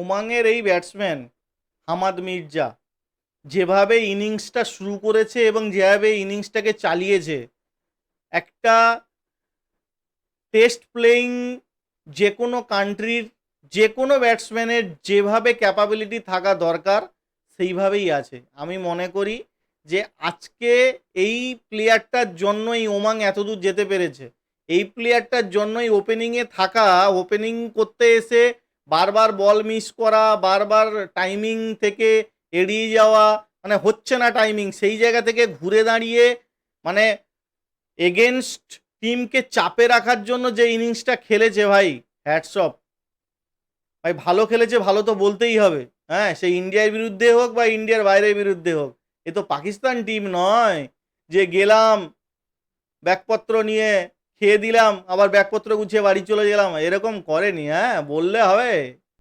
ওমাংয়ের এই batsman Hamad Mirza, যেভাবে ইনিংসটা শুরু করেছে এবং যেভাবে ইনিংসটাকে চালিয়েছে, একটা টেস্ট প্লেয়িং যে কোনো কান্ট্রির যে কোনো ব্যাটসম্যানের যেভাবে ক্যাপাবিলিটি থাকা দরকার, সেইভাবেই আছে। আমি মনে করি যে আজকে এই প্লেয়ারটার জন্যই ওমাং এতদূর যেতে পেরেছে। এই প্লেয়ারটার জন্যই ওপেনিংয়ে থাকা ওপেনিং করতে এসে বারবার বল মিস করা, বারবার টাইমিং থেকে এড়িয়ে যাওয়া মানে হচ্ছে না টাইমিং সেই জায়গা থেকে ঘুরে দাঁড়িয়ে মানে এগেনস্ট টিমকে চাপে রাখার জন্য যে ইনিংসটা খেলেছে ভাই হ্যাটসঅপ ভাই, ভালো খেলেছে, ভালো তো বলতেই হবে। হ্যাঁ সেই ইন্ডিয়ার বিরুদ্ধে হোক বা ইন্ডিয়ার বাইরের বিরুদ্ধে হোক। এ তো পাকিস্তান টিম নয় যে গেলাম, ব্যাগপত্র নিয়ে খেয়ে দিলাম আবার ব্যাগপত্র গুছিয়ে বাড়ি চলে গেলাম। এরকম করেনি হ্যাঁ? বললে হবে।